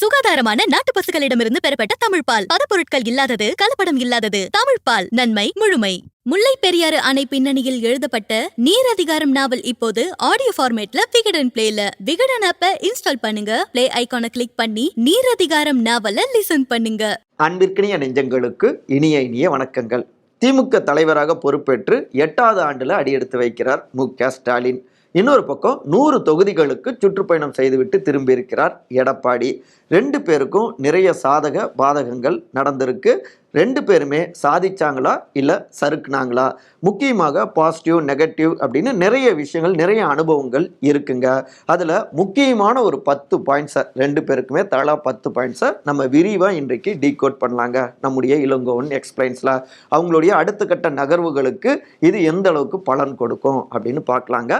சுகாதாரமான நாட்டு பசுகளிடமிருந்து பெறப்பட்ட தமிழ் பால். பதப்பொருட்கள் இல்லாதது கலப்படம் இல்லாதது. தமிழ் பால் நன்மை முழுமை. முல்லை பெரியாறு அணை பின்னணியில் எழுதப்பட்ட நீர் அதிகாரம் நாவல் இப்போது ஆடியோ ஃபார்மேட்ல விகடன் பிளேல விகடன் ஆப்ப இன்ஸ்டால் பண்ணுங்க. பிளே ஐகானை கிளிக் பண்ணி நீர் அதிகாரம் நாவல லிசன் பண்ணுங்க. அன்பிற்கினிய நெஞ்சங்களுக்கு இனிய இனிய வணக்கங்கள். திமுக தலைவராக பொறுப்பேற்று எட்டாவது ஆண்டுல அடியெடுத்து வைக்கிறார் மு க ஸ்டாலின். இன்னொரு பக்கம் நூறு தொகுதிகளுக்கு சுற்றுப்பயணம் செய்துவிட்டு திரும்பியிருக்கிறார் எடப்பாடி. ரெண்டு பேருக்கும் நிறைய சாதக பாதகங்கள் நடந்திருக்கு. ரெண்டு பேருமே சாதிச்சாங்களா இல்லை சறுக்குனாங்களா? முக்கியமாக பாசிட்டிவ் நெகட்டிவ் அப்படின்னு நிறைய விஷயங்கள் நிறைய அனுபவங்கள் இருக்குங்க. அதில் முக்கியமான ஒரு பத்து பாயிண்ட்ஸை ரெண்டு பேருக்குமே தலா பத்து பாயிண்ட்ஸை நம்ம விரிவாக இன்றைக்கு டீகோட் பண்ணலாங்க. நம்முடைய இளங்கோவன் எக்ஸ்பிளைன்ஸில் அவங்களுடைய அடுத்த கட்ட நகர்வுகளுக்கு இது எந்த அளவுக்கு பலன் கொடுக்கும் அப்படின்னு பார்க்கலாங்க.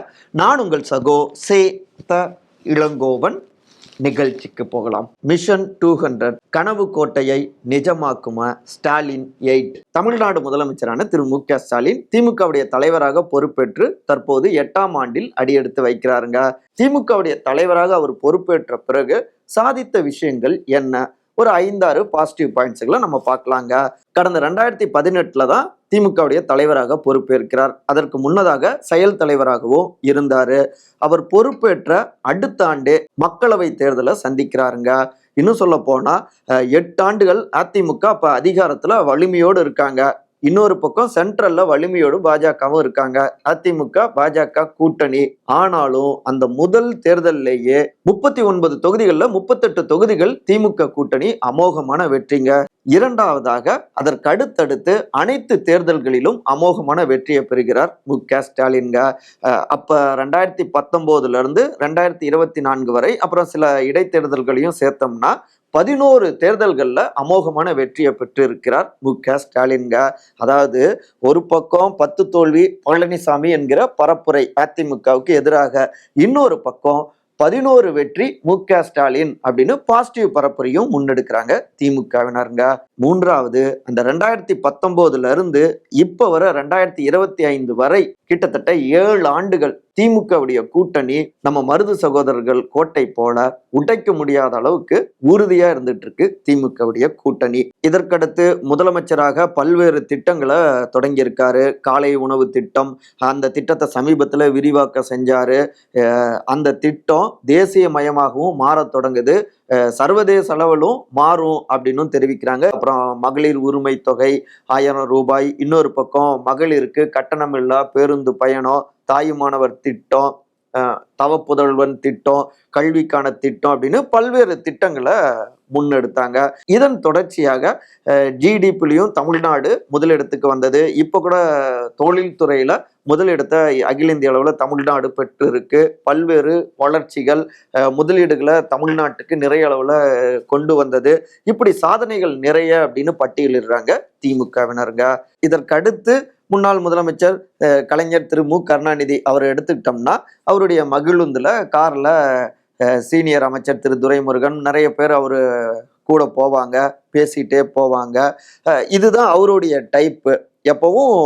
நான் உங்கள் சகோ சே த இளங்கோவன். நிகழ்ச்சிக்கு போகலாம். மிஷன் டூ ஹண்ட்ரட் கனவு கோட்டையை நிஜமாக்குமா? ஸ்டாலின் எயிட் தமிழ்நாடு முதலமைச்சரான திரு மு க ஸ்டாலின் திமுகவுடைய தலைவராக பொறுப்பேற்று தற்போது எட்டாம் ஆண்டில் அடியெடுத்து வைக்கிறாருங்க. திமுகவுடைய தலைவராக அவர் பொறுப்பேற்ற பிறகு சாதித்த விஷயங்கள் என்ன? ஒரு ஐந்தாறு பாசிட்டிவ் பாயிண்ட்ஸுகளை நம்ம பார்க்கலாங்க. கடந்த ரெண்டாயிரத்தி பதினெட்டுல தான் திமுகவுடைய தலைவராக பொறுப்பேற்கிறார். அதற்கு முன்னதாக செயல் தலைவராகவும் இருந்தாரு. அவர் பொறுப்பேற்ற அடுத்த ஆண்டு மக்களவை தேர்தலை சந்திக்கிறாருங்க. இன்னும் சொல்ல போனா எட்டு ஆண்டுகள் அதிமுக அப்ப அதிகாரத்துல வலிமையோடு இருக்காங்க. இன்னொரு பக்கம் சென்ட்ரல்ல வலிமையோடு பாஜகவும் இருக்காங்க. அதிமுக பாஜக கூட்டணி. ஆனாலும் அந்த முதல் தேர்தலிலேயே முப்பத்தி ஒன்பது தொகுதிகளில் முப்பத்தெட்டு தொகுதிகள் திமுக கூட்டணி அமோகமான வெற்றிங்க. இரண்டாவதாக அதற்கு அடுத்தடுத்து அனைத்து தேர்தல்களிலும் அமோகமான வெற்றியை பெறுகிறார் மு க ஸ்டாலின்க அஹ் அப்ப ரெண்டாயிரத்தி பத்தொன்பதுல இருந்து ரெண்டாயிரத்தி இருபத்தி நான்கு வரை அப்புறம் சில இடைத்தேர்தல்களையும் சேர்த்தோம்னா பதினோரு தேர்தல்களில் அமோகமான வெற்றியை பெற்று இருக்கிறார் மு க ஸ்டாலின்க அதாவது ஒரு பக்கம் பத்து தோல்வி பழனிசாமி என்கிற பரப்புரை அதிமுகவுக்கு எதிராக இன்னொரு பக்கம் பதினோரு வெற்றி மு க ஸ்டாலின் அப்படின்னு பாசிட்டிவ் பரப்புரையும் முன்னெடுக்கிறாங்க திமுகவினருங்க மூன்றாவது அந்த ரெண்டாயிரத்தி பத்தொன்பதுல இருந்து இப்போ வர ரெண்டாயிரத்தி இருபத்தி ஐந்து வரை கிட்டத்தட்ட ஏழு ஆண்டுகள் திமுகவுடைய கூட்டணி நம்ம மருது சகோதரர்கள் கோட்டை போல உடைக்க முடியாத அளவுக்கு உறுதியா இருந்துட்டு இருக்கு திமுகவுடைய கூட்டணி. இதற்கடுத்து முதலமைச்சராக பல்வேறு திட்டங்களை தொடங்கியிருக்காரு. காலை உணவு திட்டம் அந்த திட்டத்தை சமீபத்துல விரிவாக்க செஞ்சாரு. அந்த திட்டம் தேசிய மயமாகவும் மாறத் தொடங்குது. சர்வதேச அளவிலும் மாறும் அப்படின்னும் தெரிவிக்கிறாங்க. அப்புறம் மகளிர் உரிமை தொகை ஆயிரம் ரூபாய். இன்னொரு பக்கம் மகளிருக்கு கட்டணமில்லா பேருந்து பயணம் தாயுமானவர் திட்டம் தவப்புதல்வன் திட்டம் கல்விக்கான திட்டம் அப்படின்னு பல்வேறு திட்டங்களை முன்னெடுத்தாங்க. இதன் தொடர்ச்சியாக ஜிடிபிலையும் தமிழ்நாடு முதலிடத்துக்கு வந்தது. இப்போ கூட தொழில்துறையில் முதலிடத்தை அகில இந்திய அளவில் தமிழ்நாடு பெற்றிருக்கு. பல்வேறு வளர்ச்சிகள் முதலீடுகளை தமிழ்நாட்டுக்கு நிறைய அளவில் கொண்டு வந்தது. இப்படி சாதனைகள் நிறைய அப்படின்னு பட்டியலிடுறாங்க திமுகவினருங்க. இதற்கடுத்து முன்னாள் முதலமைச்சர் கலைஞர் திரு மு. கருணாநிதி அவர் எடுத்துக்கிட்டோம்னா அவருடைய மகிழுந்தில் காரில் சீனியர் அமைச்சர் திரு துரைமுருகன் நிறைய பேர் அவர் கூட போவாங்க பேசிட்டே போவாங்க. இதுதான் அவருடைய டைப்பு எப்பவும்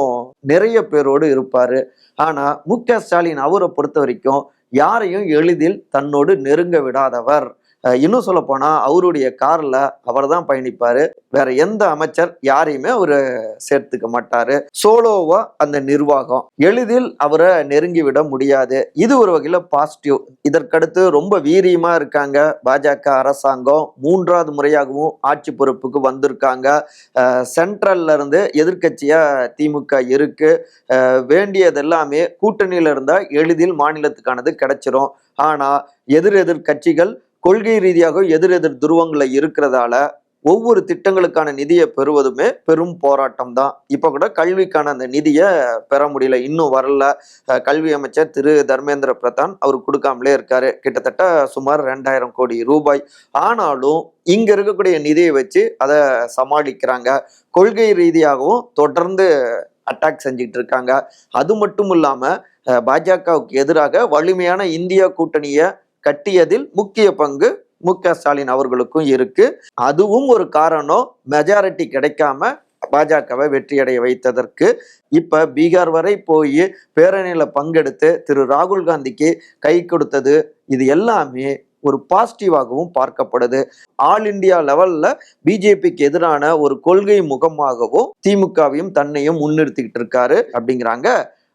நிறைய பேரோடு இருப்பார். ஆனால் மு க ஸ்டாலின் அவரை பொறுத்த வரைக்கும் யாரையும் எளிதில் தன்னோடு நெருங்க விடாதவர். இன்னும் சொல்ல போனால் அவருடைய காரில் அவர் தான் பயணிப்பார். வேற எந்த அமைச்சர் யாரையுமே அவர் சேர்த்துக்க மாட்டார். சோலோவா அந்த நிர்வாகம். எளிதில் அவரை நெருங்கி விட முடியாது. இது ஒரு வகையில் பாசிட்டிவ் இதற்கடுத்து ரொம்ப வீரியமாக இருக்காங்க. பாஜக அரசாங்கம் மூன்றாவது முறையாகவும் ஆட்சி பொறுப்புக்கு வந்திருக்காங்க. சென்ட்ரல்ல இருந்து எதிர்க்கட்சியா திமுக இருக்கு. வேண்டியதெல்லாமே வேண்டியது எல்லாமே எளிதில் மாநிலத்துக்கானது கிடைச்சிரும். ஆனால் எதிர் எதிர் கட்சிகள் கொள்கை ரீதியாக எதிர் எதிர் துருவங்களை இருக்கிறதால ஒவ்வொரு திட்டங்களுக்கான நிதியை பெறுவதுமே பெரும் போராட்டம் தான் இப்போ கூட கல்விக்கான அந்த நிதியை பெற முடியல. இன்னும் வரல. கல்வி அமைச்சர் திரு தர்மேந்திர பிரதான் அவர் கொடுக்காமலே இருக்காரு. கிட்டத்தட்ட சுமார் ரெண்டாயிரம் கோடி ரூபாய். ஆனாலும் இங்க இருக்கக்கூடிய நிதியை வச்சு அதை சமாளிக்கிறாங்க. கொள்கை ரீதியாகவும் தொடர்ந்து அட்டாக் செஞ்சுட்டு இருக்காங்க. அது மட்டும் இல்லாம பாஜகவுக்கு எதிராக வலிமையான இந்தியா கூட்டணியை கட்டியதில் முக்கிய பங்கு மு க ஸ்டாலின் அவர்களுக்கும் இருக்கு. அதுவும் ஒரு காரணம். மெஜாரிட்டி கிடைக்காம பாஜகவை வெற்றியடைய வைத்ததற்கு. இப்ப பீகார் வரை போய் பேரணியில பங்கெடுத்து திரு ராகுல் காந்திக்கு கை கொடுத்தது இது எல்லாமே ஒரு பாசிட்டிவாகவும் பார்க்கப்படுது. ஆல் இந்தியா லெவல்ல பிஜேபிக்கு எதிரான ஒரு கொள்கை முகமாகவும் திமுகவையும் தன்னையும் முன்னிறுத்திக்கிட்டு இருக்காரு அப்படிங்கிறாங்க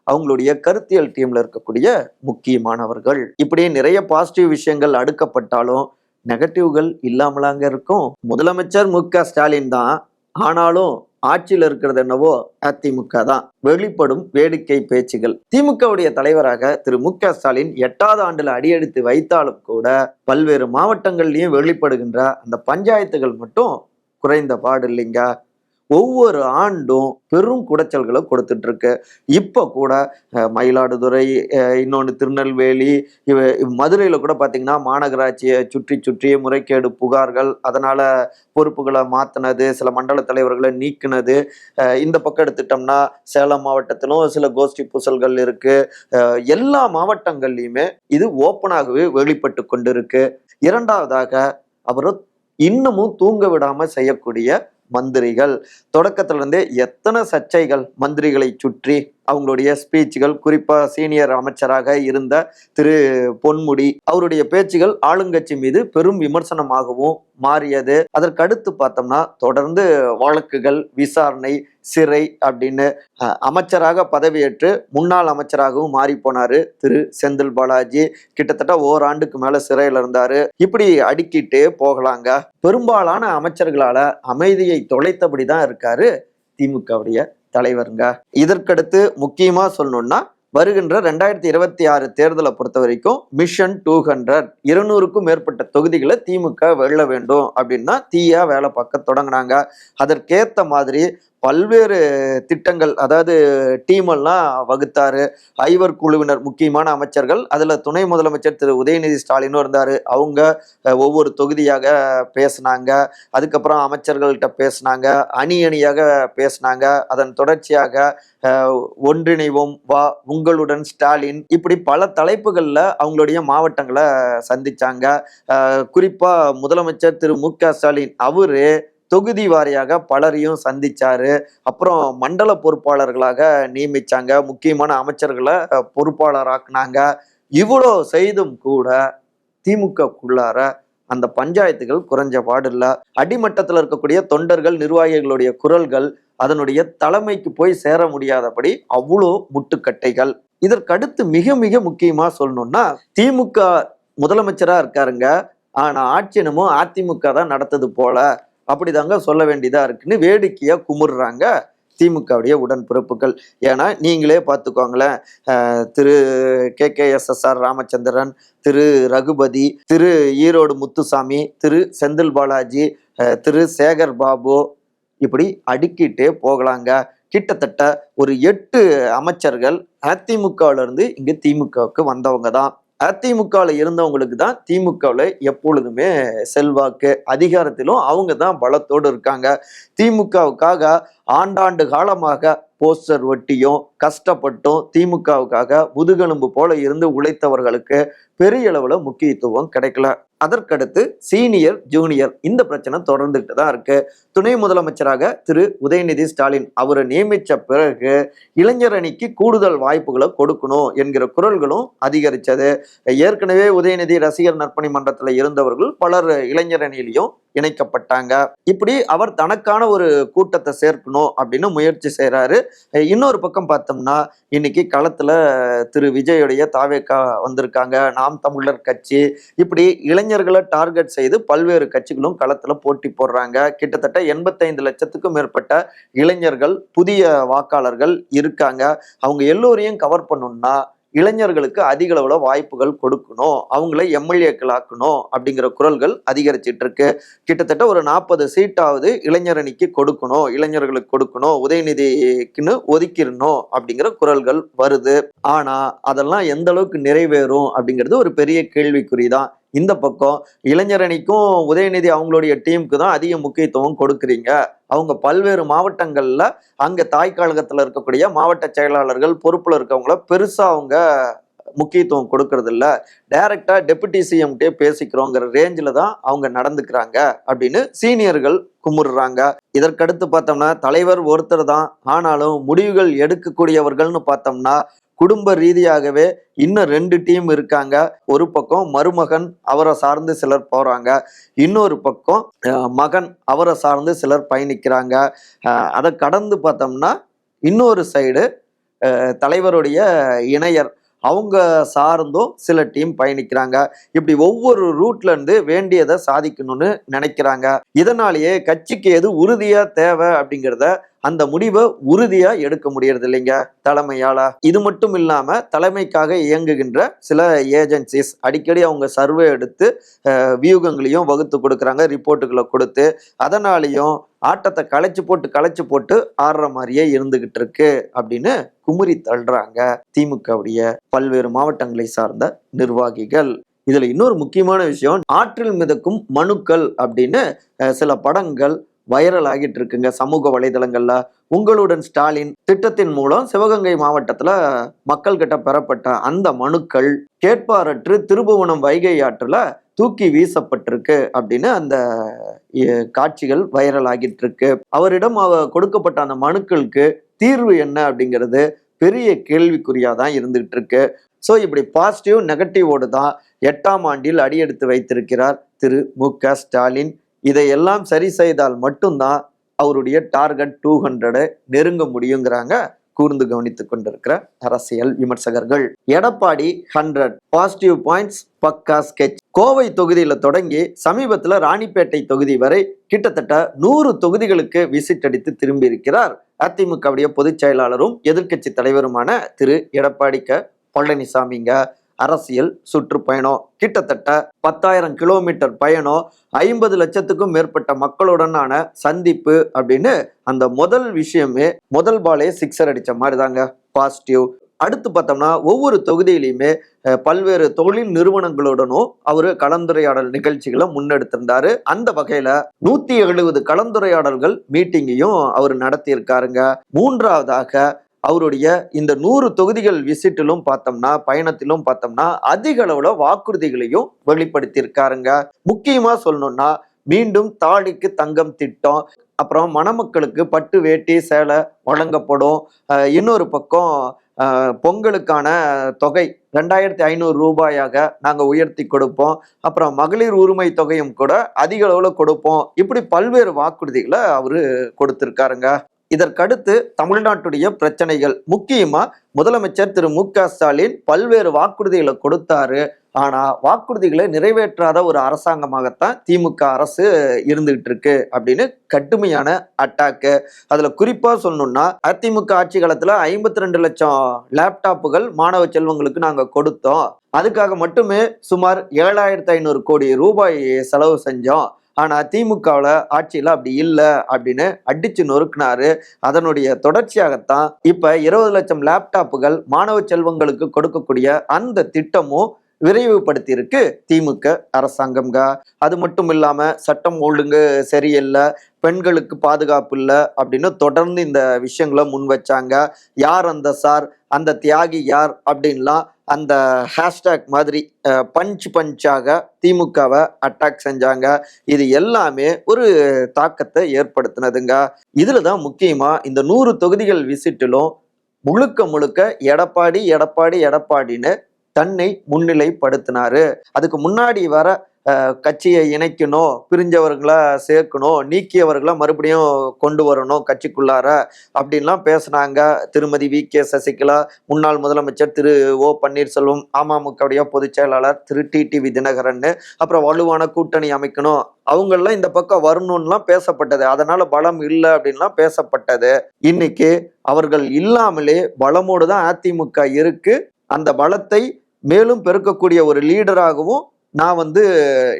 அவங்களுடைய கருத்தியல் டீம்ல இருக்கக்கூடிய முக்கியமானவர்கள். இப்படியே நிறைய பாசிட்டிவ் விஷயங்கள் அடுக்கப்பட்டாலும் நெகட்டிவ்கள் இல்லாமலாங்க இருக்கும். முதலமைச்சர் மு க ஸ்டாலின் தான். ஆனாலும் ஆட்சியில் இருக்கிறது என்னவோ அதிமுக தான். வெளிப்படும் வேடிக்கை பேச்சுகள். திமுகவுடைய தலைவராக திரு மு க ஸ்டாலின் எட்டாவது ஆண்டுல அடியெடுத்து வைத்தாலும் கூட பல்வேறு மாவட்டங்கள்லயும் வெளிப்படுகின்ற அந்த பஞ்சாயத்துகள் மட்டும் குறைந்த பாடு இல்லைங்க. ஒவ்வொரு ஆண்டும் பெரும் குடைச்சல்களை கொடுத்துட்டு இருக்கு இப்போ கூட மயிலாடுதுறை இன்னொன்று திருநெல்வேலி இவ மதுரையில் கூட பார்த்தீங்கன்னா மாநகராட்சியை சுற்றி சுற்றி முறைகேடு புகார்கள் அதனால பொறுப்புகளை மாற்றினது சில மண்டல தலைவர்களை நீக்கினது இந்த பக்கம் எடுத்துட்டோம்னா சேலம் மாவட்டத்திலும் சில கோஷ்டி பூசல்கள் இருக்கு. எல்லா மாவட்டங்கள்லையுமே இது ஓப்பனாகவே வெளிப்பட்டு கொண்டிருக்கு. இரண்டாவதாக அப்புறம் இன்னமும் தூங்க விடாமல் செய்யக்கூடிய மந்திரிகள். தொடக்கத்திலிருந்தே எத்தனை சர்ச்சைகள் மந்திரிகளை சுற்றி அவங்களுடைய ஸ்பீச்சுகள் குறிப்பாக சீனியர் அமைச்சராக இருந்த திரு பொன்முடி அவருடைய பேச்சுகள் ஆளுங்கட்சி மீது பெரும் விமர்சனமாகவும் மாறியது. அதற்கடுத்து பார்த்தோம்னா தொடர்ந்து வழக்குகள் விசாரணை சிறை அப்படின்னு அமைச்சராக பதவியேற்று முன்னாள் அமைச்சராகவும் மாறி போனாரு திரு செந்தில் பாலாஜி. கிட்டத்தட்ட ஓராண்டுக்கு மேல சிறையில் இருந்தாரு. இப்படி அடுக்கிட்டே போகலாங்க. பெரும்பாலான அமைச்சர்களால அமைதியை தொலைத்தபடி தான் இருக்காரு திமுகவுடைய தலைவருங்க. இதற்கடுத்து முக்கியமா சொல்லணும்னா வருகின்ற ரெண்டாயிரத்தி இருபத்தி ஆறு தேர்தலை பொறுத்த வரைக்கும் மிஷன் டூ ஹண்ட்ரட் இருநூறுக்கும் மேற்பட்ட தொகுதிகளை திமுக வெல்ல வேண்டும் அப்படின்னா தீயா வேலை பார்க்க தொடங்கினாங்க. அதற்கேற்ற மாதிரி பல்வேறு திட்டங்கள் அதாவது டீமெல்லாம் வகுத்தார் வகுத்தாரு. ஐவர் குழுவினர் முக்கியமான அமைச்சர்கள். அதில் துணை முதலமைச்சர் திரு. உதயநிதி ஸ்டாலினும் இருந்தார். அவங்க ஒவ்வொரு தொகுதியாக பேசினாங்க. அதுக்கப்புறம் அமைச்சர்கள்கிட்ட பேசினாங்க. அணி அணியாக பேசினாங்க. அதன் தொடர்ச்சியாக ஒன்றிணைவோம் வா உங்களுடன் ஸ்டாலின் இப்படி பல தலைப்புகளில் அவங்களுடைய மாவட்டங்களை சந்திச்சாங்க. குறிப்பாக முதலமைச்சர் திரு. மு. க. ஸ்டாலின் அவரு தொகுதி வாரியாக பலரையும் சந்திச்சாரு. அப்புறம் மண்டல பொறுப்பாளர்களாக நியமிச்சாங்க. முக்கியமான அமைச்சர்களை பொறுப்பாளராக்குனாங்க. இவ்வளோ செய்தும் கூட திமுகக்குள்ளார அந்த பஞ்சாயத்துகள் குறைஞ்ச பாடில்ல அடிமட்டத்தில் இருக்கக்கூடிய தொண்டர்கள் நிர்வாகிகளுடைய குரல்கள் அதனுடைய தலைமைக்கு போய் சேர முடியாதபடி அவ்வளோ முட்டுக்கட்டைகள். இதற்கடுத்து மிக மிக முக்கியமாக சொல்லணும்னா திமுக முதலமைச்சராக இருக்காருங்க. ஆனால் ஆட்சி என்னமோ அதிமுக தான் நடத்தது போல. அப்படிதாங்க சொல்ல வேண்டியதா இருக்குன்னு வேடிக்கையா குமுறுறாங்க திமுகவுடைய உடன்பிறப்புகள். ஏன்னா நீங்களே பார்த்துக்கோங்களேன் Thiru K. K. S. S. R. Ramachandran Thiru Raghupathi Thiru Erode Muthusamy Thiru Senthil Balaji Thiru Sekar Babu இப்படி அடுக்கிட்டே போகலாங்க. கிட்டத்தட்ட ஒரு எட்டு அமைச்சர்கள் அதிமுகவிலிருந்து இங்கே திமுகவுக்கு வந்தவங்க தான். அதிமுகவில் இருந்தவங்களுக்கு தான் திமுகவில் எப்பொழுதுமே செல்வாக்கு அதிகாரத்திலும் அவங்க தான் பலத்தோடு இருக்காங்க. திமுகவுக்காக ஆண்டாண்டு காலமாக போஸ்டர் ஒட்டியும் கஷ்டப்பட்டும் திமுகவுக்காக முதுகெலும்பு போல இருந்து உழைத்தவர்களுக்கு பெரிய அளவில் முக்கியத்துவம் கிடைக்கல. அதற்கடுத்து சீனியர் ஜூனியர் இந்த பிரச்சனை தொடர்ந்துகிட்டு தான் இருக்கு. துணை முதலமைச்சராக திரு உதயநிதி ஸ்டாலின் அவரை நியமித்த பிறகு இளைஞர் அணிக்கு கூடுதல் வாய்ப்புகளை கொடுக்கணும் என்கிற குரல்களும் அதிகரித்தது ஏற்கனவே உதயநிதி ரசிகர் நற்பணி மன்றத்தில் இருந்தவர்கள் பலர் இளைஞர் அணியிலையும் இணைக்கப்பட்டாங்க. இப்படி அவர் தனக்கான ஒரு கூட்டத்தை சேர்க்கணும் அப்படின்னு முயற்சி செய்கிறாரு இன்னொரு பக்கம் பார்த்தோம்னா இன்னைக்கு களத்தில் திரு விஜயுடைய தாவேக்கா வந்திருக்காங்க. நாம் தமிழர் கட்சி. இப்படி இளைஞர்களை டார்கெட் செய்து பல்வேறு கட்சிகளும் களத்தில் போட்டி போடுறாங்க. கிட்டத்தட்ட எண்பத்தைந்து லட்சத்துக்கும் மேற்பட்ட இளைஞர்கள் புதிய வாக்காளர்கள் இருக்காங்க. அவங்க எல்லோரையும் கவர் பண்ணணும்னா இளைஞர்களுக்கு அதிக அளவில் வாய்ப்புகள் கொடுக்கணும். அவங்கள எம்எல்ஏக்கள் ஆக்கணும் அப்படிங்கிற குரல்கள் அதிகரிச்சிட்டு இருக்கு. கிட்டத்தட்ட ஒரு நாற்பது சீட்டாவது இளைஞர் அணிக்கு கொடுக்கணும். இளைஞர்களுக்கு கொடுக்கணும். உதயநிதிக்குன்னு ஒதுக்கிடணும் அப்படிங்கிற குரல்கள் வருது. ஆனா அதெல்லாம் எந்த அளவுக்கு நிறைவேறும் அப்படிங்கிறது ஒரு பெரிய கேள்விக்குறி தான் இந்த பக்கம் இளைஞர் அணிக்கும் உதயநிதி அவங்களுடைய டீமுக்கு தான் அதிக முக்கியத்துவம் கொடுக்குறீங்க. அவங்க பல்வேறு மாவட்டங்களில் அங்கே தாய் கழகத்தில் இருக்கக்கூடிய மாவட்ட செயலாளர்கள் பொறுப்பில் இருக்கவங்கள பெருசாக அவங்க முக்கியத்துவம் கொடுக்கறது இல்ல டைரக்டா டெபுட்டி சிஎம்கிட்டே பேசிக்கிறோங்கிற ரேஞ்சில் தான் அவங்க நடந்துக்கிறாங்க அப்படின்னு சீனியர்கள் குமுறுறாங்க. இதற்கடுத்து பார்த்தோம்னா தலைவர் ஒருத்தர் தான். ஆனாலும் முடிவுகள் எடுக்கக்கூடியவர்கள்னு பார்த்தோம்னா குடும்ப ரீதியாகவே இன்னும் ரெண்டு டீம் இருக்காங்க. ஒரு பக்கம் மருமகன் அவரை சார்ந்து சிலர் போறாங்க. இன்னொரு பக்கம் மகன் அவரை சார்ந்து சிலர் பயணிக்கிறாங்க. அதை கடந்து பார்த்தோம்னா இன்னொரு சைடு தலைவருடைய இணையர் அவங்க சார்ந்தும் சில டீம் பயணிக்கிறாங்க. இப்படி ஒவ்வொரு ரூட்ல இருந்து வேண்டியதை சாதிக்கணும்னு நினைக்கிறாங்க. இதனாலேயே கட்சிக்கு எது உறுதியா தேவை அப்படிங்கிறத அந்த முடிவை உறுதியா எடுக்க முடியறது இல்லைங்க. தலைமையால. இது மட்டும் இல்லாம தலைமைக்காக இயங்குகின்ற சில ஏஜென்சிஸ் அடிக்கடி அவங்க சர்வே எடுத்து வியூகங்களையும் வகுத்து கொடுக்குறாங்க ரிப்போர்ட்டுகளை கொடுத்து. அதனாலையும் ஆட்டத்தை களைச்சு போட்டு களைச்சு போட்டு ஆடுற மாதிரியே இருந்துகிட்டு இருக்கு அப்படின்னு குமுறி தள்ளுறாங்க திமுகவுடைய பல்வேறு மாவட்டங்களை சார்ந்த நிர்வாகிகள். இதுல இன்னொரு முக்கியமான விஷயம் ஆற்றில் மிதக்கும் மனுக்கள் அப்படின்னு சில படங்கள் வைரல் ஆகிட்டு இருக்குங்க சமூக வலைதளங்கள்ல உங்களுடன் ஸ்டாலின் திட்டத்தின் மூலம் சிவகங்கை மாவட்டத்துல மக்கள் கிட்ட பெறப்பட்ட அந்த மனுக்கள் கேட்பாரற்று திருபுவனம் வைகை ஆற்றுல தூக்கி வீசப்பட்டிருக்கு அப்படின்னு அந்த காட்சிகள் வைரல் ஆகிட்டு இருக்கு அவரிடம் அவ கொடுக்கப்பட்ட அந்த மனுக்களுக்கு தீர்வு என்ன அப்படிங்கிறது பெரிய கேள்விக்குறியா தான் இருந்துகிட்டு இருக்கு ஸோ இப்படி பாசிட்டிவ் நெகட்டிவோடு தான் எட்டாம் ஆண்டில் அடியெடுத்து வைத்திருக்கிறார் திரு மு க ஸ்டாலின். இதையெல்லாம் சரி செய்தால் மட்டும்தான் அவருடைய டார்கெட் டூ ஹண்ட்ரடை நெருங்க முடியுங்கிறாங்க கூர்ந்து கவனித்துக் கொண்டிருக்கிற அரசியல் விமர்சகர்கள். எடப்பாடி ஹண்ட்ரட் பாசிட்டிவ் பாயிண்ட்ஸ் பக்கா ஸ்கெச் கோவை தொகுதியில தொடங்கி சமீபத்துல ராணிப்பேட்டை தொகுதி வரை கிட்டத்தட்ட நூறு தொகுதிகளுக்கு விசிட் அடித்து திரும்பி இருக்கிறார் அதிமுகவுடைய பொதுச் செயலாளரும் எதிர்க்கட்சி தலைவருமான திரு. எடப்பாடி க. பழனிசாமிங்க. அரசியல் சுற்றுப்பயணம். கிட்டத்தட்ட பத்தாயிரம் கிலோமீட்டர் பயணம். ஐம்பது லட்சத்துக்கும் மேற்பட்ட மக்களுடனான சந்திப்பு அப்படின்னு அந்த முதல் விஷயமே முதல் பாலே சிக்ஸர் அடித்த மாதிரி தாங்க பாசிட்டிவ் அடுத்து பார்த்தோம்னா ஒவ்வொரு தொகுதியிலையுமே பல்வேறு தொழில் நிறுவனங்களுடனும் அவர் கலந்துரையாடல் நிகழ்ச்சிகளை முன்னெடுத்திருந்தாரு. அந்த வகையில நூத்தி எழுபது கலந்துரையாடல்கள் மீட்டிங்கையும் அவர் நடத்தியிருக்காருங்க. மூன்றாவதாக அவருடைய இந்த நூறு தொகுதிகள் விசிட்டிலும் பார்த்தோம்னா பயணத்திலும் பார்த்தோம்னா அதிக அளவுல வாக்குறுதிகளையும் வெளிப்படுத்தியிருக்காருங்க. முக்கியமா சொல்லணும்னா மீண்டும் தாலிக்கு தங்கம் திட்டம் அப்புறம் மணமக்களுக்கு பட்டு வேட்டி சேலை வழங்கப்படும். இன்னொரு பக்கம் பொங்கலுக்கான தொகை ரெண்டாயிரத்தி ஐநூறு ரூபாயாக நாங்கள் உயர்த்தி கொடுப்போம். அப்புறம் மகளிர் உரிமை தொகையும் கூட அதிக அளவில் கொடுப்போம். இப்படி பல்வேறு வாக்குறுதிகளை அவரு கொடுத்துருக்காருங்க. இதற்கடுத்து தமிழ்நாட்டுடைய பிரச்சனைகள். முக்கியமா முதலமைச்சர் திரு மு க ஸ்டாலின் பல்வேறு வாக்குறுதிகளை கொடுத்தாரு. ஆனா வாக்குறுதிகளை நிறைவேற்றாத ஒரு அரசாங்கமாகத்தான் திமுக அரசு இருந்துகிட்டு இருக்கு அப்படின்னு கடுமையான அட்டாக்கு அதுல குறிப்பா சொல்லணும்னா அதிமுக ஆட்சி காலத்துல ஐம்பத்தி ரெண்டு லட்சம் லேப்டாப்புகள் மாணவ செல்வங்களுக்கு நாங்க கொடுத்தோம். அதுக்காக மட்டுமே சுமார் ஏழாயிரத்தி ஐநூறு கோடி ரூபாய் செலவு செஞ்சோம். ஆனால் திமுகவில் ஆட்சியில் அப்படி இல்லை அப்படின்னு அடிச்சு நொறுக்குனாரு. அதனுடைய தொடர்ச்சியாகத்தான் இப்போ இருபது லட்சம் லேப்டாப்புகள் மாணவ செல்வங்களுக்கு கொடுக்கக்கூடிய அந்த திட்டமும் விரைவுபடுத்தியிருக்கு திமுக அரசாங்கம்ங்க அது மட்டும் இல்லாமல் சட்டம் ஒழுங்கு சரியில்லை பெண்களுக்கு பாதுகாப்பு இல்லை அப்படின்னு தொடர்ந்து இந்த விஷயங்களை முன் வச்சாங்க. யார் அந்த சார்? அந்த தியாகி யார்? அப்படின்லாம் அந்த ஹேஷ்டேக் மாதிரி பஞ்ச் பஞ்சாக திமுகவை அட்டாக் செஞ்சாங்க. இது எல்லாமே ஒரு தாக்கத்தை ஏற்படுத்தினதுங்க. இதில் தான் முக்கியமாக இந்த நூறு தொகுதிகள் விசிட்டிலும் முழுக்க முழுக்க எடப்பாடி எடப்பாடி எடப்பாடின்னு தன்னை முன்னிலைப்படுத்தினாரு. அதுக்கு முன்னாடி வர கட்சியை இணைக்கணும் பிரிஞ்சவர்களை சேர்க்கணும் நீக்கியவர்களை மறுபடியும் கொண்டு வரணும் கட்சிக்குள்ளார அப்படின்லாம் பேசுனாங்க திருமதி வி. கே. சசிகலா முன்னாள் முதலமைச்சர் திரு. ஓ. பன்னீர்செல்வம் அமமுகவுடைய பொதுச் செயலாளர் திரு. டி. டிவி தினகரன் அப்புறம் வலுவான கூட்டணி அமைக்கணும். அவங்கெல்லாம் இந்த பக்கம் வரணும்லாம் பேசப்பட்டது. அதனால பலம் இல்லை அப்படின்லாம் பேசப்பட்டது. இன்னைக்கு அவர்கள் இல்லாமலே பலமோடு தான் அதிமுக இருக்கு. அந்த பலத்தை மேலும் பெருக்கக்கூடிய ஒரு லீடராகவும் நான் வந்து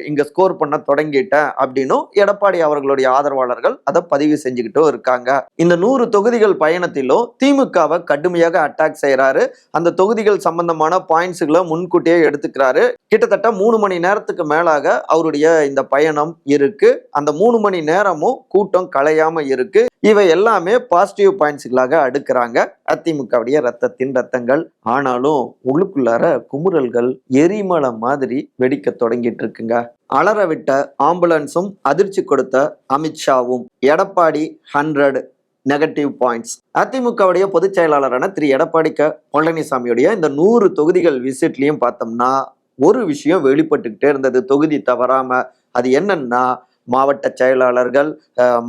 இங்கே ஸ்கோர் பண்ண தொடங்கிட்டேன் அப்படின்னும் எடப்பாடி அவர்களுடைய ஆதரவாளர்கள் அதை பதிவு செஞ்சுக்கிட்டும் இருக்காங்க. இந்த நூறு தொகுதிகள் பயணத்திலும் திமுகவை கடுமையாக அட்டாக் செய்யறாரு அந்த தொகுதிகள் சம்பந்தமான பாயிண்ட்ஸுகளை முன்கூட்டியே எடுத்துக்கிறாரு. கிட்டத்தட்ட மூணு மணி நேரத்துக்கு மேலாக அவருடைய இந்த பயணம் இருக்கு. அந்த மூணு மணி நேரமும் கூட்டம் கலையாம இருக்கு. இவை எல்லாமே பாசிட்டிவ் பாயிண்ட்ஸ்களாக அடுக்கிறாங்க. அதிமுகவுடைய ரத்தத்தின் ரத்தங்கள். ஆனாலும் உள்ளுக்குள்ளார குமுறல்கள் எரிமலை மாதிரி வெடிக்க தொடங்கிட்டு இருக்குங்க அலற விட்ட ஆம்புலன்ஸும் அதிர்ச்சி கொடுத்த அமித்ஷாவும். Edappadi hundred negative points. அதிமுகவுடைய பொதுச் செயலாளரான திரு. எடப்பாடி க. பழனிசாமியுடைய இந்த நூறு தொகுதிகள் விசிட்லையும் பார்த்தோம்னா ஒரு விஷயம் வெளிப்பட்டுக்கிட்டே இருந்தது. தொகுதி தவறாம அது என்னன்னா மாவட்ட செயலாளர்கள்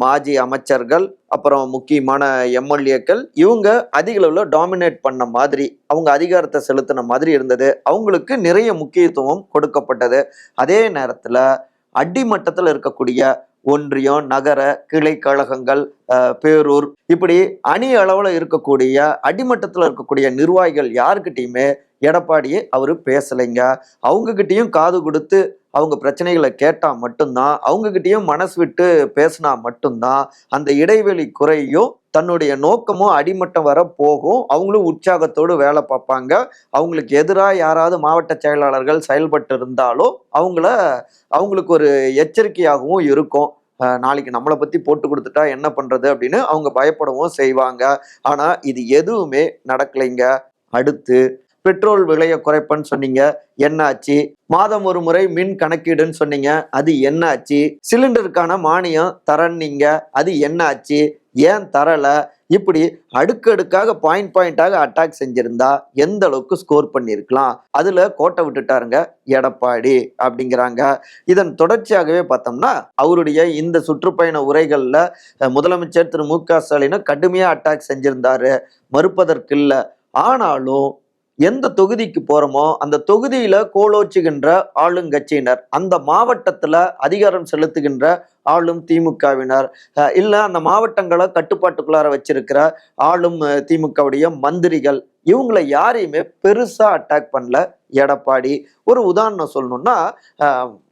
மாஜி அமைச்சர்கள் அப்புறம் முக்கியமான எம்எல்ஏக்கள் இவங்க அதிக அளவில் டாமினேட் பண்ண மாதிரி அவங்க அதிகாரத்தை செலுத்தின மாதிரி இருந்தது. அவங்களுக்கு நிறைய முக்கியத்துவம் கொடுக்கப்பட்டது. அதே நேரத்தில் அடிமட்டத்தில் இருக்கக்கூடிய ஒன்றியம் நகர கிளை கழகங்கள் பேரூர் இப்படி அணி அளவில் இருக்கக்கூடிய அடிமட்டத்தில் இருக்கக்கூடிய நிர்வாகிகள் யாருக்கிட்டையுமே எடப்பாடியே அவர் பேசலைங்க. அவங்கக்கிட்டேயும் காது கொடுத்து அவங்க பிரச்சனைகளை கேட்டால் மட்டும்தான் அவங்கக்கிட்டேயும் மனசு விட்டு பேசினா மட்டும்தான் அந்த இடைவெளி குறையும் தன்னுடைய நோக்கமும் அடிமட்டம் வர போகும். அவங்களும் உற்சாகத்தோடு வேலை பார்ப்பாங்க. அவங்களுக்கு எதிராக யாராவது மாவட்ட செயலாளர்கள் செயல்பட்டு இருந்தாலோ அவங்கள அவங்களுக்கு ஒரு எச்சரிக்கையாகவும் இருக்கும். நாளைக்கு நம்மளை பற்றி போட்டு கொடுத்துட்டா என்ன பண்ணுறது அப்படின்னு அவங்க பயப்படவும் செய்வாங்க. ஆனால் இது எதுவுமே நடக்கலைங்க. அடுத்து பெட்ரோல் விலையை குறைப்பேன்னு சொன்னீங்க. என்னாச்சு? மாதம் ஒரு முறை மின் கணக்கீடுன்னு சொன்னீங்க. அது என்னாச்சு? சிலிண்டருக்கான மானியம் தரன்னீங்க. அது என்னாச்சு? ஏன் தரல? இப்படி அடுக்கடுக்காக பாயிண்ட் பாயிண்டாக அட்டாக் செஞ்சிருந்தா எந்த அளவுக்கு ஸ்கோர் பண்ணியிருக்கலாம் அதுல கோட்டை விட்டுட்டாருங்க எடப்பாடி அப்படிங்கிறாங்க. இதன் தொடர்ச்சியாகவே பார்த்தோம்னா அவருடைய இந்த சுற்றுப்பயண உரைகள்ல முதலமைச்சர் திரு மு க ஸ்டாலினை கடுமையா அட்டாக் செஞ்சிருந்தாரு. மறுப்பதற்கு இல்லை ஆனாலும் எந்த தொகுதிக்கு போறோமோ அந்த தொகுதியில கோலோச்சுகின்ற ஆளுங்கட்சியினர் அந்த மாவட்டத்துல அதிகாரம் செலுத்துகின்ற ஆளும் திமுகவினர். இல்லை இல்ல அந்த மாவட்டங்களை கட்டுப்பாட்டுக்குள்ளார வச்சிருக்கிற ஆளும் திமுகவுடைய மந்திரிகள். இவங்களை யாரையுமே பெருசா அட்டாக் பண்ணல எடப்பாடி. ஒரு உதாரணம் சொல்லணும்னா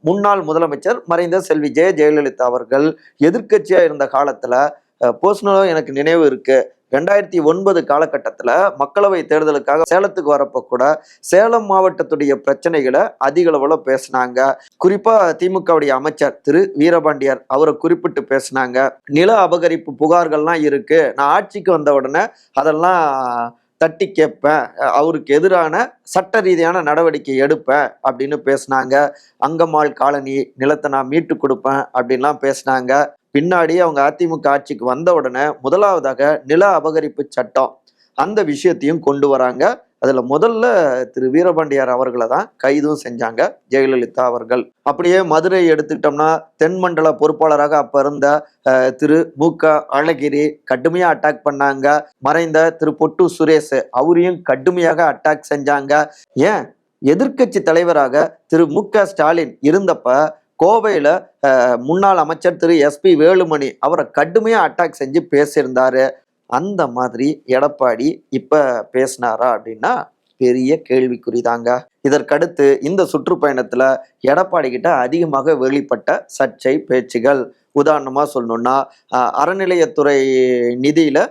முன்னாள் முதலமைச்சர் மறைந்த செல்வி ஜெய ஜெயலலிதா அவர்கள் எதிர்க்கட்சியா இருந்த காலத்துல பர்சனலாக எனக்கு நினைவு இருக்குது ரெண்டாயிரத்தி ஒன்பது காலகட்டத்தில் மக்களவை தேர்தலுக்காக சேலத்துக்கு வரப்போ கூட சேலம் மாவட்டத்துடைய பிரச்சனைகளை அதிக அளவில் பேசினாங்க. குறிப்பாக திமுகவுடைய அமைச்சர் திரு வீரபாண்டியார் அவரை குறிப்பிட்டு பேசினாங்க. நில அபகரிப்பு புகார்கள்லாம் இருக்கு. நான் ஆட்சிக்கு வந்த உடனே அதெல்லாம் தட்டி கேட்பேன். அவருக்கு எதிரான சட்ட ரீதியான நடவடிக்கை எடுப்பேன் அப்படின்னு பேசினாங்க. அங்கம்மாள் காலனி நிலத்தை நான் மீட்டு கொடுப்பேன் அப்படின்லாம் பேசினாங்க. பின்னாடி அவங்க அதிமுக ஆட்சிக்கு வந்த உடனே முதலாவதாக நில அபகரிப்பு சட்டம் அந்த விஷயத்தையும் கொண்டு வராங்க. அதில் முதல்ல திரு வீரபாண்டியார் அவர்களை தான் கைதும் செஞ்சாங்க ஜெயலலிதா அவர்கள். அப்படியே மதுரை எடுத்துக்கிட்டோம்னா தென்மண்டல பொறுப்பாளராக அப்போ இருந்த திரு மு க அழகிரி கடுமையாக அட்டாக் பண்ணாங்க. மறைந்த திரு பொட்டு சுரேஷ் அவரையும் கடுமையாக அட்டாக் செஞ்சாங்க. ஏன்? எதிர்க்கட்சி தலைவராக திரு மு க ஸ்டாலின் இருந்தப்ப கோவையில் முன்னாள் அமைச்சர் திரு. எஸ்பி வேலுமணி அவரை கடுமையாக அட்டாக் செஞ்சு பேசியிருந்தாரு. அந்த மாதிரி எடப்பாடி இப்போ பேசினாரா அப்படின்னா பெரிய கேள்விக்குறிதாங்க. இதற்கடுத்து இந்த சுற்றுப்பயணத்தில் எடப்பாடி கிட்ட அதிகமாக வெளிப்பட்ட சர்ச்சை பேச்சுகள் உதாரணமாக சொல்லணும்னா அறநிலையத்துறை நிதியில்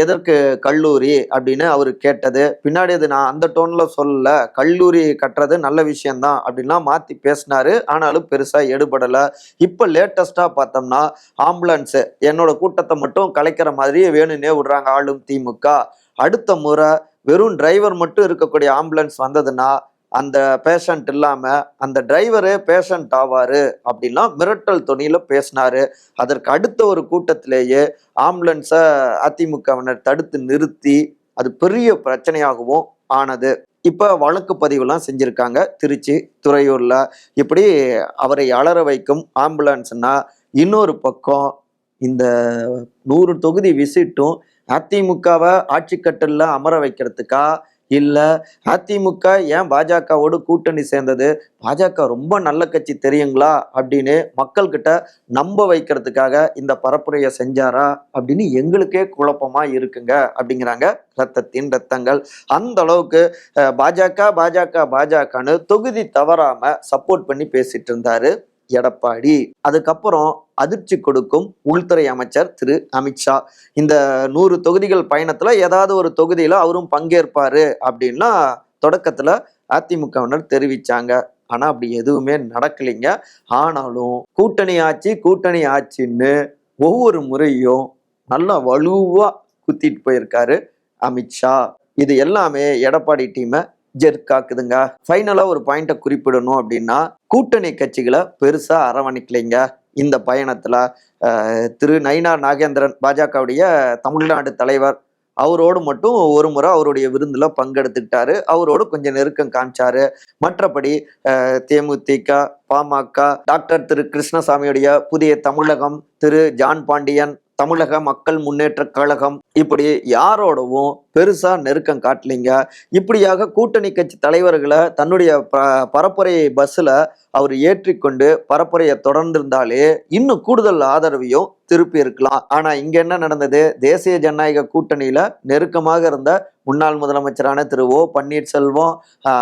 எதற்கு கல்லூரி அப்படின்னு அவர் கேட்டது. பின்னாடி அது நான் அந்த டோனில் சொல்லல. கல்லூரி கட்டுறது நல்ல விஷயம்தான் அப்படின்லாம் மாற்றி பேசினாரு. ஆனாலும் பெருசாக எடுபடலை. இப்போ லேட்டஸ்ட்டாக பார்த்தோம்னா ஆம்புலன்ஸு. என்னோட கூட்டத்தை மட்டும் கலைக்கிற மாதிரியே வேணும்னே விடுறாங்க ஆளும் திமுக. அடுத்த முறை வெறும் டிரைவர் மட்டும் இருக்கக்கூடிய ஆம்புலன்ஸ் வந்ததுன்னா அந்த பேஷண்ட் இல்லாமல் அந்த டிரைவரு பேஷண்ட் ஆவார் அப்படின்லாம் மிரட்டல் துணியில் பேசினாரு. அதற்கு அடுத்த ஒரு கூட்டத்திலேயே ஆம்புலன்ஸை அதிமுகவினர் தடுத்து நிறுத்தி அது பெரிய பிரச்சனையாகவும் ஆனது. இப்போ வழக்கு பதிவுலாம் செஞ்சுருக்காங்க. திருச்சி துறையூரில் இப்படி அவரை அலற வைக்கும் ஆம்புலன்ஸ்னா இன்னொரு பக்கம் இந்த நூறு தொகுதி விசிட்டும் அதிமுகவை ஆட்சி கட்டல்ல அமர வைக்கிறதுக்கா இல்லை அதிமுக ஏன் பாஜகவோடு கூட்டணி சேர்ந்தது? பாஜக ரொம்ப நல்ல கட்சி தெரியுங்களா? அப்படின்னு மக்கள்கிட்ட நம்ப வைக்கிறதுக்காக இந்த பரப்புரையை செஞ்சாரா? அப்படின்னு எங்களுக்கே குழப்பமா இருக்குங்க அப்படிங்கிறாங்க ரத்தத்தின் ரத்தங்கள். அந்த அளவுக்கு பாஜக பாஜக பாஜகன்னு தொகுதி தவறாம சப்போர்ட் பண்ணி பேசிட்டு இருந்தாரு. எடப்பாடி. அதுக்கப்புறம் அதிர்ச்சி கொடுக்கும் உள்துறை அமைச்சர் திரு அமித்ஷா இந்த நூறு தொகுதிகள் பயணத்துல ஏதாவது ஒரு தொகுதியில அவரும் பங்கேற்பாரு அப்படின்னா தொடக்கத்துல அதிமுகவினர் தெரிவிச்சாங்க. ஆனா அப்படி எதுவுமே நடக்கலைங்க. ஆனாலும் கூட்டணி ஆட்சி கூட்டணி ஆட்சின்னு ஒவ்வொரு முறையும் நல்லா வலுவா குத்திட்டு போயிருக்காரு அமித்ஷா இது எல்லாமே எடப்பாடி டீமை ஜெர்க்காக்குதுங்க ஃபைனலா ஒரு பாயிண்ட்டை குறிப்பிடணும் அப்படின்னா கூட்டணி கட்சிகளை பெருசா அரவணைக்கலைங்க. இந்த பயணத்துல திரு நயினா நாகேந்திரன் பாஜகவுடைய தமிழ்நாடு தலைவர் அவரோடு மட்டும் ஒரு முறை அவருடைய விருந்தில் பங்கெடுத்துக்கிட்டாரு. அவரோடு கொஞ்சம் நெருக்கம் காமிச்சாரு. மற்றபடி தேமுதிக பாமக டாக்டர் திரு கிருஷ்ணசாமியுடைய புதிய தமிழகம் திரு ஜான் பாண்டியன் தமிழக மக்கள் முன்னேற்ற கழகம். இப்படி யாரோடவும் பெருசா நெருக்கம் காட்டலிங்க. இப்படியாக கூட்டணி கட்சி தலைவர்களை தன்னுடைய ப- பரப்புரை பஸ்ஸில் அவர் ஏற்றிக்கொண்டு பரப்புரையை தொடர்ந்திருந்தாலே இன்னும் கூடுதல் ஆதரவையும் திருப்பி இருக்கலாம். ஆனா இங்க என்ன நடந்தது? தேசிய ஜனநாயக கூட்டணியில நெருக்கமாக இருந்த முன்னாள் முதலமைச்சரான திரு ஓ பன்னீர்செல்வம்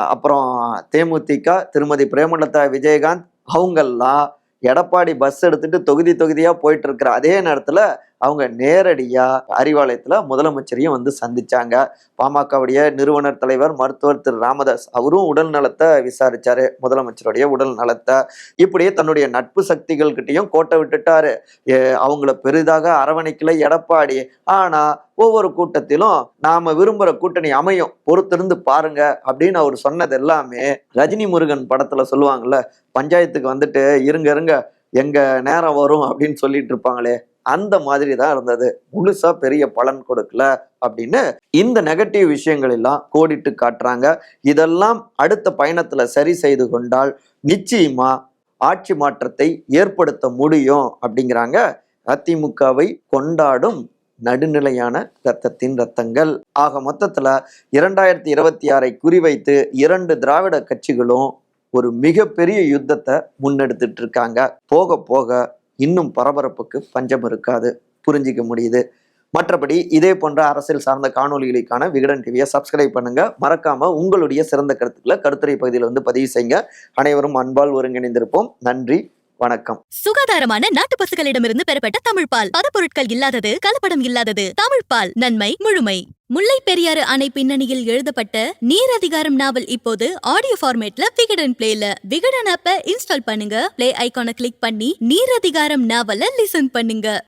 அப்புறம் தேமுதிக திருமதி பிரேமலதா விஜயகாந்த் அவங்கெல்லாம் எடப்பாடி பஸ் எடுத்துட்டு தொகுதி தொகுதியா போயிட்டு இருக்கிற அதே நேரத்தில் அவங்க நேரடியாக அறிவாலயத்தில் முதலமைச்சரையும் வந்து சந்திச்சாங்க. பாமகவுடைய நிறுவனர் தலைவர் மருத்துவர் திரு ராமதாஸ் அவரும் உடல் நலத்தை விசாரிச்சாரு. முதலமைச்சருடைய உடல் நலத்தை. இப்படியே தன்னுடைய நட்பு சக்திகள் கிட்டயும் கோட்டை விட்டுட்டாரு. ஏ, அவங்கள பெரிதாக அரவணைக்கல எடப்பாடி. ஆனா ஒவ்வொரு கூட்டத்திலும் நாம விரும்புற கூட்டணி அமையும். பொறுத்திருந்து பாருங்க அப்படின்னு அவர் சொன்னது எல்லாமே ரஜினி முருகன் படத்துல சொல்லுவாங்கல்ல பஞ்சாயத்துக்கு வந்துட்டு இருங்க இருங்க. எங்க நேரம் வரும் அப்படின்னு சொல்லிட்டு இருப்பாங்களே. அந்த மாதிரி தான் இருந்தது. முழுசா பெரிய பலன் கொடுக்கல அப்படின்னு இந்த நெகட்டிவ் விஷயங்கள் எல்லாம் கோடிட்டு காட்டுறாங்க. இதெல்லாம் அடுத்த பயணத்துல சரி செய்து கொண்டால் நிச்சயமா ஆட்சி மாற்றத்தை ஏற்படுத்த முடியும் அப்படிங்கிறாங்க. அதிமுகவை கொண்டாடும் நடுநிலையான ரத்தத்தின் ரத்தங்கள். ஆக மொத்தத்துல இரண்டாயிரத்தி இருபத்தி ஆறை குறிவைத்து இரண்டு திராவிட கட்சிகளும் ஒரு மிகப்பெரிய யுத்தத்தை முன்னெடுத்துட்டு இருக்காங்க. போக போக இன்னும் பரபரப்புக்கு பஞ்சம் இருக்காது. புரிஞ்சிக்க முடியுது. மற்றபடி இதே போன்ற அரசியல் சார்ந்த காணொலிகளுக்கான விகடன் டிவியை சப்ஸ்கிரைப் பண்ணுங்க. மறக்காம உங்களுடைய சிறந்த கருத்துக்களை கருத்துரை பகுதியில் வந்து பதிவு செய்யுங்க. அனைவரும் அன்பால் ஒருங்கிணைந்திருப்போம். நன்றி. வணக்கம். சுகாதாரமான நாட்டு பசுகளிடமிருந்து பெறப்பட்ட தமிழ் பால். பதப்பொருட்கள் இல்லாதது கலப்படம் இல்லாதது தமிழ் பால். நன்மை முழுமை. முல்லை பெரியாறு அணை பின்னணியில் எழுதப்பட்ட நீர் அதிகாரம் நாவல் இப்போது ஆடியோ ஃபார்மேட்ல விகடன் பிளேல விகடன் ஆப்ப இன்ஸ்டால் பண்ணுங்க. பிளே ஐகானை கிளிக் பண்ணி நீர் அதிகாரம் நாவலை லிசன் பண்ணுங்க.